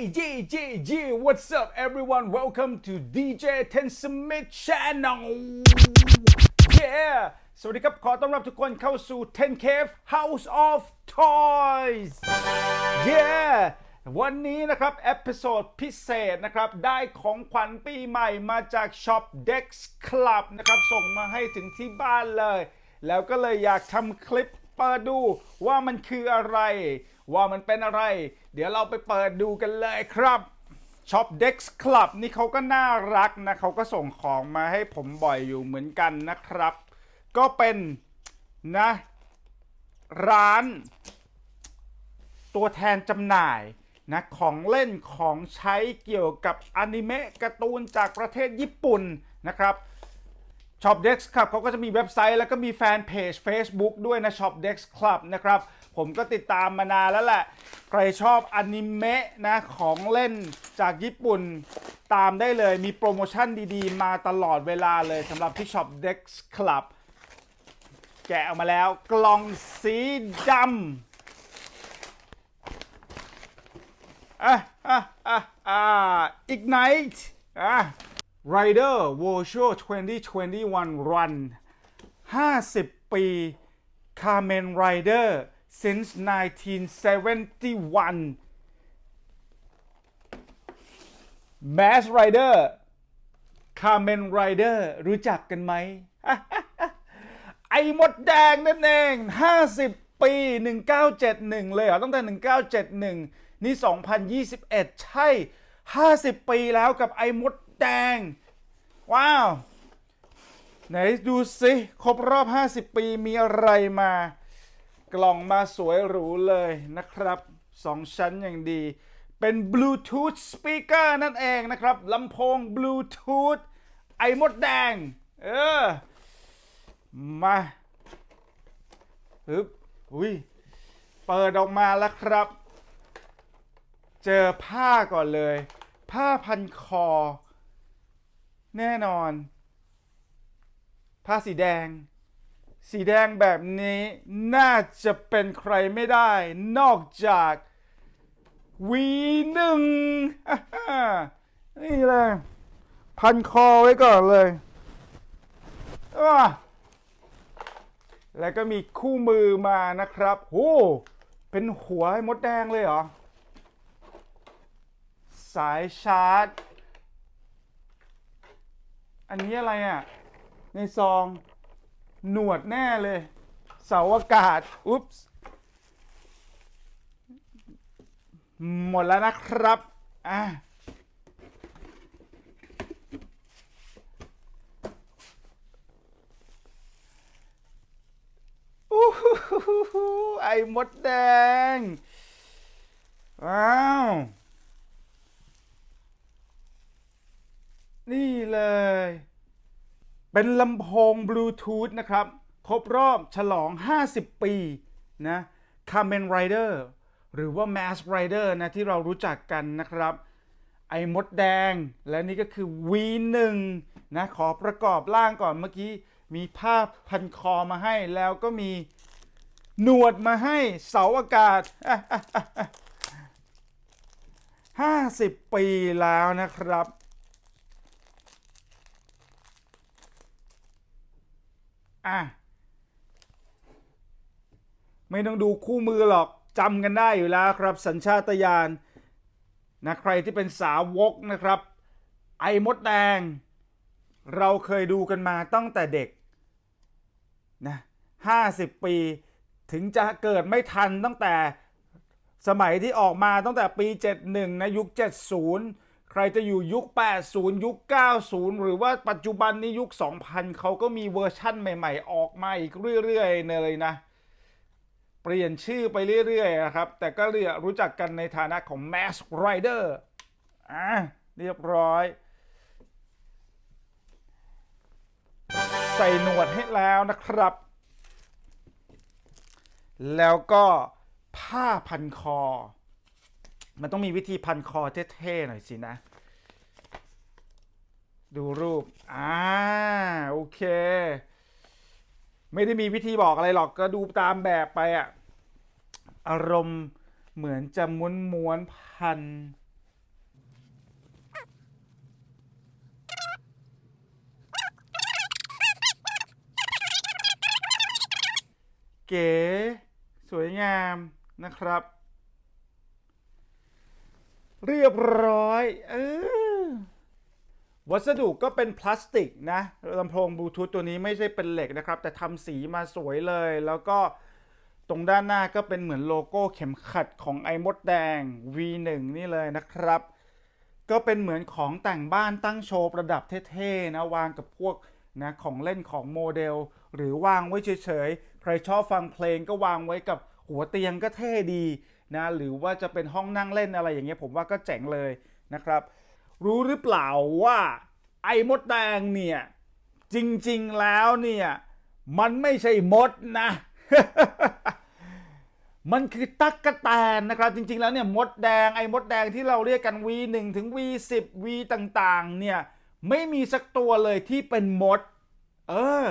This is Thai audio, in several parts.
yeah, yeah, yeah. What's up, everyone? Welcome to DJ Ten Smith Channel. Yeah. สวัสดีครับ ขอต้อนรับทุกคนเข้าสู่ Ten Cave House of Toys. Yeah. วันนี้นะครับเอพิโซดพิเศษนะครับ ได้ของขวัญปีใหม่มาจาก Shop Dex Club นะครับ ส่งมาให้ถึงที่บ้านเลย แล้วก็เลยอยากทำคลิปเปิดดูว่ามันคืออะไร ว่ามันเป็นอะไร เดี๋ยวเราไปเปิดดูกันเลยครับ Shop Dex Club นี่เขาก็น่ารักนะเขาก็ส่งของมาให้ผมบ่อยอยู่เหมือนกันนะครับ ก็เป็นนะ ร้าน ตัวแทนจำหน่ายนะของเล่นของใช้เกี่ยวกับอนิเมะการ์ตูนจากประเทศญี่ปุ่นนะครับ Shop Dex Club เขาก็จะมีเว็บไซต์แล้วก็มีแฟนเพจ Facebook ด้วยนะ Shop Dex Club นะครับ ผมก็ติดตามมานานแล้วแหละ ใครชอบอนิเมะนะของเล่นจากญี่ปุ่นตามได้เลยมีโปรโมชั่นดีๆ มาตลอดเวลาเลยสำหรับที่ Shop Dex Club แกะออกมาแล้วกล่องสีดำอะอะอะอะ Ignite อะ Rider Virtual 2021 Run 50 ปี Kamen Rider since 1971 Mass Rider Kamen Rider รู้จักกันไหม ไอ้มดแดงนั่นเอง 50 ปี 1971 เลยเหรอ ตั้งแต่ 1971 นี่ 2021 ใช่ 50 ปีแล้วกับไอ้มดแดง ว้าว ไหนดูสิ ครบรอบ 50 ปีมีอะไรมา กล่องมาสวยหรูเลยนะครับสองชั้นอย่างดี เป็น Bluetooth speaker นั่นเองนะครับลำโพง Bluetooth ไอมดแดง เออ มาฮึบอุ้ยเปิดออกมาแล้วครับ เจอผ้าก่อนเลย ผ้าพันคอ แน่นอน ผ้าสีแดง สีแดงแบบนี้น่าจะเป็นใครไม่ได้ นอกจากวีหนึ่งนี่เลย พันคอไว้ก่อนเลยแล้วก็มีคู่มือมานะครับโอ้เป็นหัวให้มดแดงเลยเหรอ สายชาร์จ อันนี้อะไรอะ ในซอง หนวดแน่เลย เสาอากาศ อุ๊ปส์หมดแล้วนะครับ อะ อู้หูหูหูไอ้มดแดง ว้าว นี่เลย เป็นลำโพงบลูทูธนะครับ ครบรอบฉลอง 50 ปีนะ Kamen Rider หรือว่า Mass Rider นะที่เรารู้จักกันนะครับ ไอ้มดแดงและนี่ก็คือ V1 นะขอประกอบร่างก่อนเมื่อกี้ มีผ้าพันคอมาให้แล้วก็มีหนวดมาให้เสาอากาศ 50 ปีแล้วนะครับ อะไม่ต้องดูคู่มือหรอกจำกันได้อยู่แล้วครับ สัญชาตญาณนะใครที่เป็นสาวกนะครับ ไอ้มดแดง เราเคยดูกันมาตั้งแต่เด็กนะ50ปี ถึงจะเกิดไม่ทันตั้งแต่สมัยที่ออกมาตั้งแต่ปี 71 นะยุค 70 ใครจะอยู่ยุค 80 ยุค 90 หรือว่าปัจจุบันนี้ยุค 2000 เขาก็มีเวอร์ชั่นใหม่ ๆ ออกมาอีกเรื่อยๆเลยนะ เปลี่ยนชื่อไปเรื่อยๆนะครับ แต่ก็เรียกรู้จักกันในฐานะของ Mass Rider อะเรียบร้อย ใส่หนวดให้แล้วนะครับ แล้วก็ผ้าพันคอ มันต้องมีวิธีพันคอเท่ๆหน่อยสินะ ดูรูป อ่า โอเค ไม่ได้มีวิธีบอกอะไรหรอกก็ดูตามแบบไปอะอารมณ์เหมือนจะม้วนม้วนพัน เก๋ สวยงามนะครับ เรียบร้อยเออวัสดุก็เป็นพลาสติกนะลำโพงบลูทูธตัวนี้ไม่ใช่เป็นเหล็กนะครับ แต่ทำสีมาสวยเลย แล้วก็ตรงด้านหน้าก็เป็นเหมือนโลโก้เข็มขัดของไอ้มดแดง V1 นี่เลยนะครับ ก็เป็นเหมือนของแต่งบ้านตั้งโชว์ประดับเท่ๆนะวางกับพวกนะของเล่นของโมเดล หรือวางไว้เฉยๆ ใครชอบฟังเพลงก็วางไว้กับหัวเตียงก็เท่ดี นะหรือว่าจะเป็นห้องนั่งเล่นอะไรอย่างเงี้ยผมว่าก็เจ๋งเลยนะครับ รู้หรือเปล่าว่าไอ้มดแดงเนี่ย จริงๆแล้วเนี่ย มันไม่ใช่มดนะ มันคือตั๊กกะแตนนะครับ จริงๆแล้วเนี่ยมดแดงไอ้มดแดงที่เราเรียกกัน V1 ถึง V10 V ต่างๆ เนี่ย ไม่มีสักตัวเลยที่เป็นมด เออ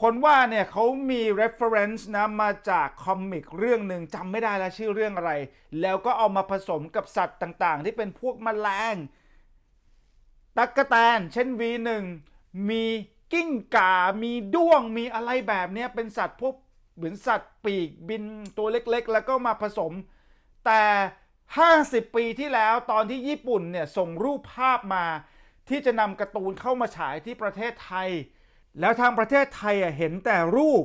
คนว่าเนี่ยเขามี reference นะมาจากคอมิกเรื่องหนึ่งจำไม่ได้แล้วชื่อเรื่องอะไร แล้วก็เอามาผสมกับสัตว์ต่างๆ ที่เป็นพวกแมลงตักกะแตน เช่น V1 มีกิ้งก่า มีด้วง มีอะไรแบบเนี้ยเป็นสัตว์พวกเหมือนสัตว์ปีกบินตัวเล็กๆ แล้วก็มาผสม แต่ 50 ปีที่แล้วตอนที่ญี่ปุ่นเนี่ยส่งรูปภาพมา ที่จะนำการ์ตูนเข้ามาฉายที่ประเทศไทย แล้วทางประเทศไทยอะเห็นแต่รูป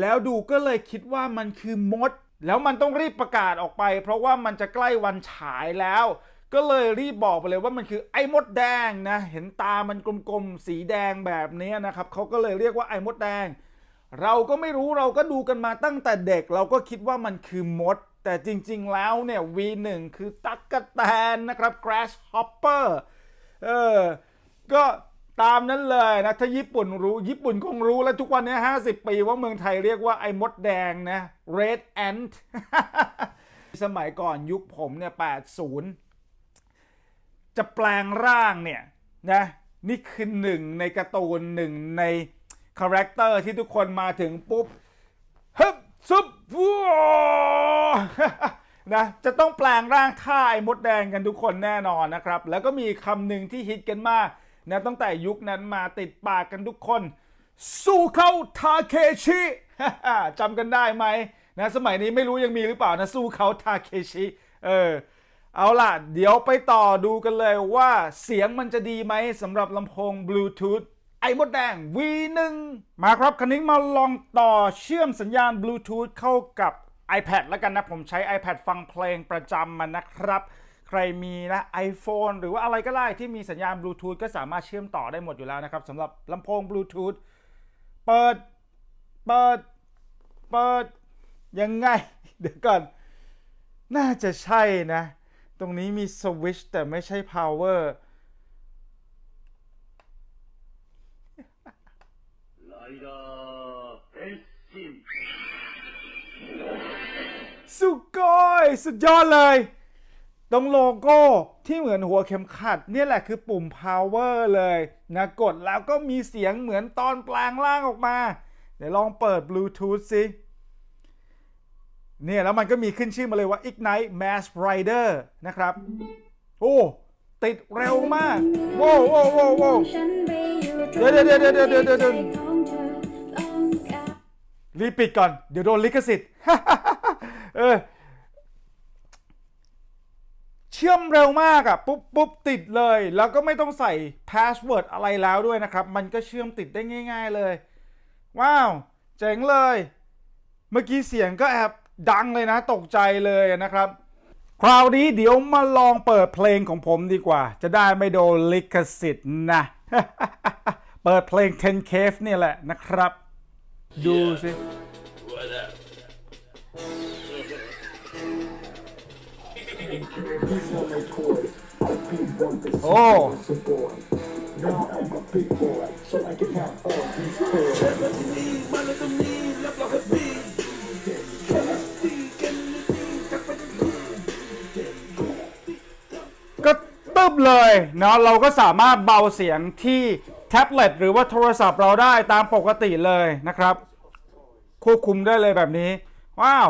แล้วดูก็เลยคิดว่ามันคือมด แล้วมันต้องรีบประกาศออกไป เพราะว่ามันจะใกล้วันฉายแล้ว ก็เลยรีบบอกไปเลยว่ามันคือไอ้มดแดงนะ เห็นตามันกลมๆสีแดงแบบนี้นะครับเขาก็เลยเรียกว่าไอ้มดแดง เราก็ไม่รู้เราก็ดูกันมาตั้งแต่เด็ก เราก็คิดว่ามันคือมด แต่จริงๆแล้วเนี่ย V1 คือตั๊กกะแตนนะครับ grasshopper เออก็ ตามนั้นเลยนะถ้าญี่ปุ่นรู้ญี่ปุ่นคงรู้แล้วทุกวันนี้50ปีว่าเมืองไทยเรียกว่าไอ้มดแดงนะ red ant สมัยก่อนยุคผมเนี่ย80จะแปลงร่างเนี่ยนะนี่คือหนึ่งในการ์ตูนหนึ่งในคาแรคเตอร์ที่ทุกคนมาถึงปุ๊บฮึบซุบฟัวนะจะต้องแปลงร่างท่าไอ้มดแดงกันทุกคนแน่นอนนะครับ แล้วก็มีคำหนึ่งที่ฮิตกันมาก นะตั้งแต่ยุคนั้นมาติดปากกันทุกคนสู้เขาทาเคชิจำกันได้ไหมนะสมัยนี้ไม่รู้ยังมีหรือเปล่านะสู้เขาทาเคชิเออเอาล่ะ เดี๋ยวไปต่อดูกันเลยว่าเสียงมันจะดีไหมสำหรับลำโพงบลูทูธไอ้มดแดง V1 มาครับคันนี้มาลองต่อเชื่อมสัญญาณบลูทูธเข้ากับ iPad แล้วกันนะ ผมใช้ iPad ฟังเพลงประจำมันนะครับ ใครมีนะ iPhone หรือว่าอะไรก็ได้ที่มีสัญญาณบลูทูธก็สามารถเชื่อมต่อได้หมดอยู่แล้วนะครับสำหรับลำโพงบลูทูธเปิด เปิด เปิด ยังไง เดี๋ยวก่อน น่าจะใช่นะ ตรงนี้มีสวิชแต่ไม่ใช่พาวเวอร์สุก้อย สุดยอดเลย ตรงโลโก้ที่เหมือนหัวเข็มขัดเนี่ยแหละคือปุ่ม power เลยนะกดแล้วก็มีเสียงเหมือนตอนแปลงร่างออกมา เดี๋ยวลองเปิด Bluetooth สิเนี่ยแล้วมันก็มีขึ้นชื่อมาเลยว่า Ignite Mass Rider นะครับ โอ้ ติดเร็วมากโว้วโว้วโว้โว้เดี๋ยวเดี๋ยวเดี๋ยวเดี๋ยวเดี๋ยวเดี๋ยวรีบปิดก่อน เดี๋ยวโดนลิขสิทธิ์เออ ชื่อมเร็วมากอะปุ๊บปุ๊บติดเลย แล้วก็ไม่ต้องใส่พาสเวิร์ดอะไรแล้วด้วยนะครับ มันก็เชื่อมติดได้ง่าย ๆเลย ว้าว เจ๋งเลย เมื่อกี้เสียงก็แอบดังเลยนะ ตกใจเลยนะครับ คราวนี้เดี๋ยวมาลองเปิดเพลงของผมดีกว่า จะได้ไม่โดนลิขสิทธิ์นะ เปิดเพลง10 Cave เนี่ยแหละนะครับ ดูสิ What up? Oh. ก็ตึบเลยเนาะเราก็สามารถเบาเสียงที่แท็บเล็ตหรือว่าโทรศัพท์เราได้ตามปกติเลยนะครับ ควบคุมได้เลยแบบนี้ ว้าว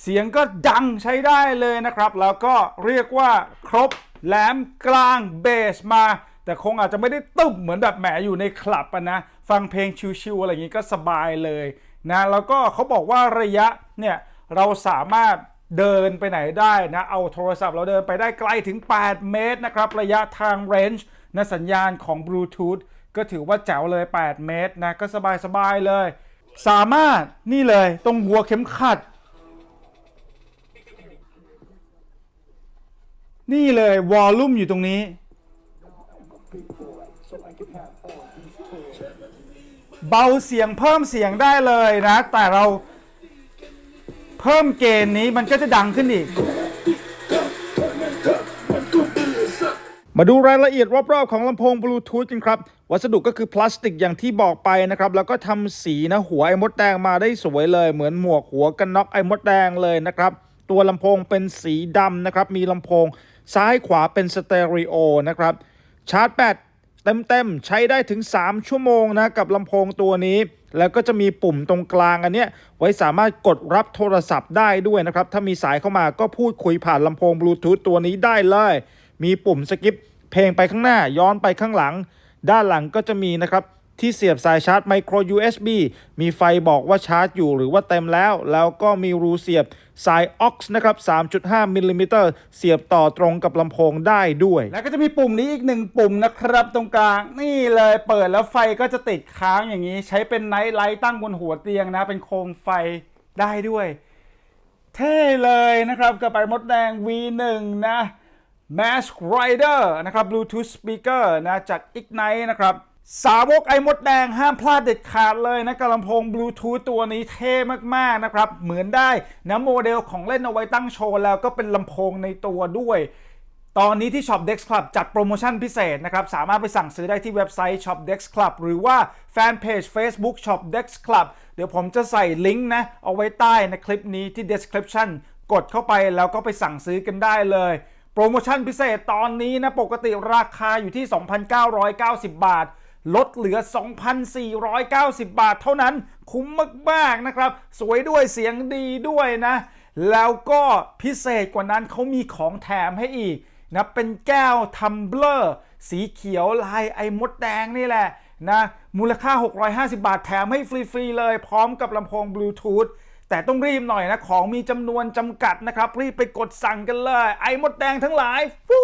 เสียงก็ดังใช้ได้เลยนะครับ แล้วก็เรียกว่าครบแหลมกลางเบสมา แต่คงอาจจะไม่ได้ตึบเหมือนแบบแหมอยู่ในคลับนะ ฟังเพลงชิวๆอะไรอย่างนี้ก็สบายเลยนะแล้วก็เขาบอกว่าระยะเนี่ยเราสามารถเดินไปไหนได้นะ เอาโทรศัพท์เราเดินไปได้ไกลถึง 8 เมตรนะครับ ระยะทางเรนจ์นะสัญญาณของบลูทูธก็ถือว่าแจ๋วเลย 8 เมตรนะ ก็สบาย ๆ เลย สามารถนี่เลยตรงหัวเข็มขัด นี่เลยวอลลุ่มอยู่ตรงนี้ เบาเสียงเพิ่มเสียงได้เลยนะ แต่เราเพิ่มเกณฑ์นี้มันก็จะดังขึ้นอีก มาดูรายละเอียดรอบๆของลำโพงบลูทูธกันครับ วัสดุก็คือพลาสติกอย่างที่บอกไปนะครับ แล้วก็ทำสีนะหัวไอ้มดแดงมาได้สวยเลย เหมือนหมวกหัวกันน็อกไอ้มดแดงเลยนะครับ ตัวลำโพงเป็นสีดำนะครับ มีลำโพง ซ้ายขวาเป็นสเตอริโอนะครับ ชาร์จแบตเต็มๆ ใช้ได้ถึง 3 ชั่วโมงนะกับลำโพงตัวนี้ แล้วก็จะมีปุ่มตรงกลางอันเนี้ยไว้สามารถกดรับโทรศัพท์ได้ด้วยนะครับ ถ้ามีสายเข้ามาก็พูดคุยผ่านลำโพงบลูทูธตัวนี้ได้เลย มีปุ่มสกิปเพลงไปข้างหน้าย้อนไปข้างหลัง ด้านหลังก็จะมีนะครับที่เสียบสายชาร์จไมโคร USB มีไฟบอกว่าชาร์จอยู่หรือว่าเต็มแล้ว แล้วก็มีรูเสียบ สาย aux นะครับ 3.5มิลลิเมตรเสียบต่อตรงกับลำโพงได้ด้วย แล้วก็จะมีปุ่มนี้อีกหนึ่งปุ่มนะครับ ตรงกลางนี่เลยเปิดแล้วไฟก็จะติดค้างอย่างนี้ ใช้เป็นไนท์ไลท์ตั้งบนหัวเตียงนะ เป็นโคมไฟได้ด้วย เท่เลยนะครับกับไอมดแดง V1 นะ Mask Rider นะครับ Bluetooth Speaker นะจาก Ignite นะครับ สาวกไอมดแดงห้ามพลาดเด็ดขาดเลยนะกับลำโพง Bluetooth ตัวนี้เท่มากๆนะครับ เหมือนได้นะโมเดลของเล่นเอาไว้ตั้งโชว์แล้วก็เป็นลำโพงในตัวด้วย ตอนนี้ที่ Shop Dex Club จัดโปรโมชั่นพิเศษนะครับ สามารถไปสั่งซื้อได้ที่เว็บไซต์ Shop Dex Club หรือว่าแฟนเพจ Facebook Shop Dex Club เดี๋ยวผมจะใส่ลิงก์นะเอาไว้ใต้ในคลิปนี้ที่ description กดเข้าไปแล้วก็ไปสั่งซื้อกันได้เลยโปรโมชั่นพิเศษตอนนี้นะปกติราคาอยู่ที่ 2,990 บาท ลดเหลือ 2,490 บาทเท่านั้น คุ้มมากๆนะครับ สวยด้วยเสียงดีด้วยนะ แล้วก็พิเศษกว่านั้นเขามีของแถมให้อีกนะเป็นแก้วทัมเบลอร์สีเขียวลายไอ้มดแดงนี่แหละนะมูลค่า 650 บาทแถมให้ฟรี ๆ เลย พร้อมกับลำโพงบลูทูธแต่ต้องรีบหน่อยนะ ของมีจำนวนจำกัดนะครับ รีบไปกดสั่งกันเลย ไอ้มดแดงทั้งหลายฟู